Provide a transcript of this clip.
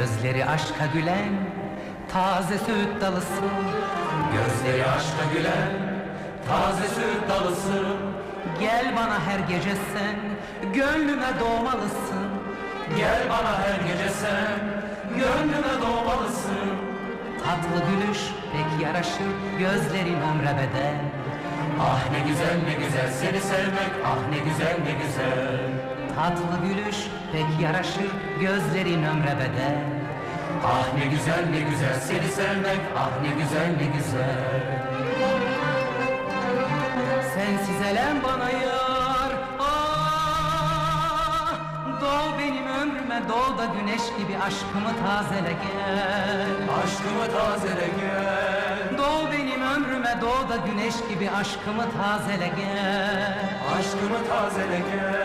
Gözleri aşka gülen Taze süt dalısın Gözleri aşka gülen Taze süt dalısın Gel bana her gece sen Gönlüme doğmalısın. Gel bana her gece sen Gönlüme doğmalısın. Tatlı gülüş pek yaraşır Gözlerin ömre bedel. Ah ne güzel ne güzel seni sevmek Ah ne güzel ne güzel Tatlı gülüş pek yaraşır Gözlerin ömre bedel. Ah ne güzel ne güzel seni sevmek Ah ne güzel ne güzel. Sensiz elem bana yar Ah! Doğ benim ömrüme doğ da güneş gibi aşkımı tazele gel. Aşkımı tazele gel. Doğ benim ömrüme doğ da güneş gibi aşkımı tazele gel. Aşkımı tazele gel